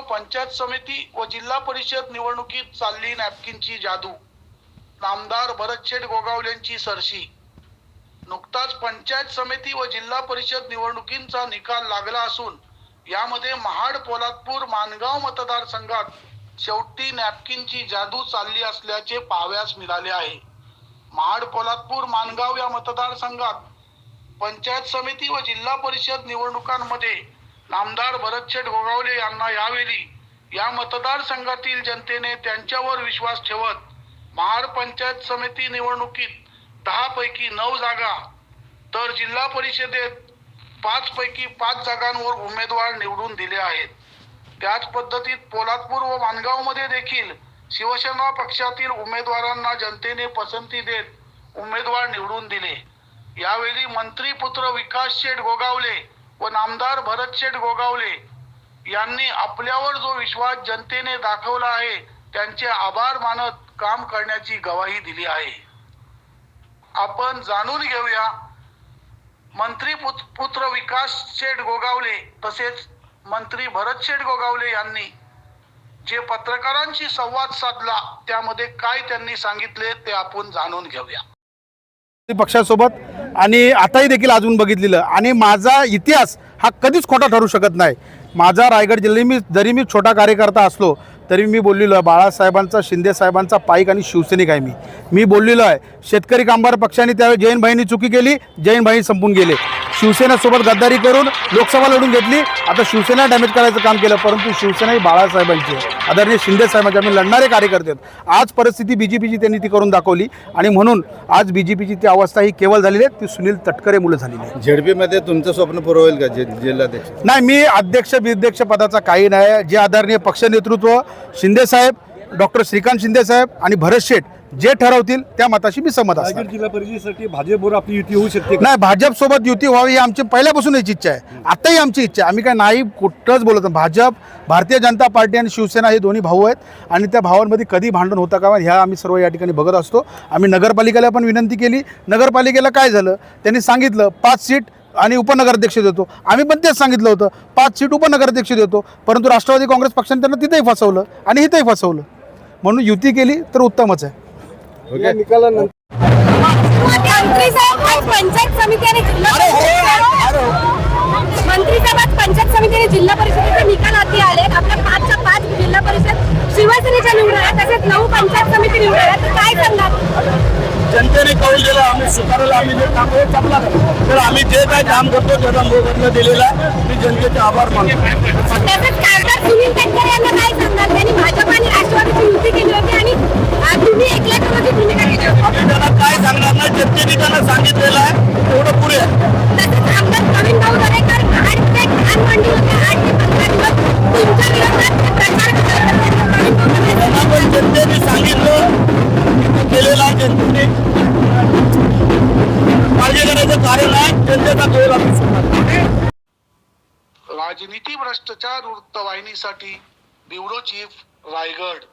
पंचायत समिती व जिल्हा परिषद निवडणुकीत चालली नॅपकिनची जादू. नामदार भरतशेठ गोगावलेंची सरशी. नुकताच पंचायत समिती व जिल्हा परिषद निवडणुकींचा निकाल लागला असून यामध्ये महाड पोलादपूर मानगाव मतदारसंघात शेवटी नॅपकिनची जादू चालली असल्याचे पाहाव्यास मिळाले आहे. महाड पोलादपूर मानगाव या मतदारसंघात पंचायत समिती व जिल्हा परिषद निवडणुकांमध्ये नामदार भरतशेठ गोगावले यांना यावेळी या मतदारसंघातील जनतेने त्यांच्यावर विश्वास ठेवत महार पंचायत समिती निवडणुकीत दहा पैकी नऊ जागा तर जिल्हा परिषदेत पाच पैकी पाच जागांवर उमेदवार निवडून दिले आहेत. त्याच पद्धतीत पोलादपूर व मानगावमध्ये देखील शिवसेना पक्षातील उमेदवारांना जनतेने पसंती देत उमेदवार निवडून दिले. यावेळी मंत्री पुत्र विकास शेठ गोगावले व नामदार भरत शेठ गोगावले यांनी आपल्यावर जो विश्वास जनतेने दाखवला आहे त्यांचे आभार मानत काम करण्याची गवाही दिली आहे. आपण जाणून घेऊया मंत्री पुत्र विकास शेठ गोगावले तसेच मंत्री भरत शेठ गोगावले यांनी जे पत्रकारांशी संवाद साधला त्यामध्ये काय त्यांनी सांगितले ते आपण जाणून घेऊया. पक्षासोबत आणि आताही देखील अजून बघितलेलं. आणि माझा इतिहास हा कधीच खोटा ठरू शकत नाही. माझा रायगड जिल्ह्यात मी जरी मी छोटा कार्यकर्ता असलो तरी मी बोललेलो आहे बाळासाहेबांचा शिंदे साहेबांचा पाईक आणि शिवसैनिक आहे मी. मी बोललेलो आहे शेतकरी कामगार पक्षाने त्यावेळी जैन भाईंनी चुकी केली जैन भाई संपून गेले. शिवसेनेसोबत गद्दारी करून लोकसभा लढून घेतली. आता शिवसेना डॅमेज करायचं काम केलं परंतु शिवसेना ही बाळासाहेबांची आदरणीय शिंदे साहेबांचे आम्ही लढणारे कार्यकर्ते आहेत. आज परिस्थिती बी जे पीची त्यांनी ती करून दाखवली आणि म्हणून आज बी जे पीची ती अवस्था ही केवळ झालेली आहे. ती सुनील तटकरे मुलं झालेली आहे झेडपीमध्ये तुमचं स्वप्न पूर्ण होईल का जि- जिल्हाध्यक्ष? नाही मी अध्यक्ष विध्यक्ष पदाचा काही नाही. जे आदरणीय पक्ष नेतृत्व शिंदे साहेब डॉक्टर श्रीकांत शिंदे साहेब आणि भरत शेठ जे ठरवतील त्या मताशी मी सहमत असणार. रायगड जिल्हा परिषदेसाठी भाजपवर आपली युती होऊ शकते का? नाही भाजप सोबत युती व्हावी ही आमची पहिल्यापासूनच इच्छा आहे. आताही आमची इच्छा आहे. आम्ही काय नाही कुठंच बोलत नाही. भाजप भारतीय जनता पार्टी आणि शिवसेना हे दोन्ही भाऊ आहेत आणि त्या भावांमध्ये कधी भांडण होतं का ह्या आम्ही सर्व या ठिकाणी बघत असतो. आम्ही नगरपालिकेला पण विनंती केली. नगरपालिकेला काय झालं? त्यांनी सांगितलं पाच सीट आणि उपनगराध्यक्ष देतो. आम्ही पण तेच सांगितलं होतं पाच सीट उपनगराध्यक्ष देतो. परंतु राष्ट्रवादी काँग्रेस पक्षाने त्यांना तिथेही फसवलं आणि इथेही फसवलं. म्हणून युती केली तर उत्तमच आहे. या निकालानंतर मंत्री साहेब आज पंचायत समिती आणि जिल्हा परिषद मंत्री साहेब आज पंचायत समिती आणि जिल्हा परिषदेचे निकाल हाती आले. आपल्या पाचच्या पाच जिल्हा परिषद शिवसेनेच्या निवडल्या तसेच नऊ पंचायत समिती निवडल्या तर काय सांगाल? जनतेने कौल दिला आम्ही स्वीकारला आम्ही जे काम करतो चांगला. तर आम्ही जे काय काम करतो त्याचा मोबदला दिलेला आहे. मी जनतेचे आभार मानतो. काय आम्ही त्यांना सांगणार नाही जनतेने त्यांना सांगितलेलं आहे. तेवढं पुरे आहे. जनतेने करायचं जनतेचा कौल आम्ही राजनीती भ्रष्टाचार वृत्तवाहिनीसाठी ब्युरो चीफ रायगड.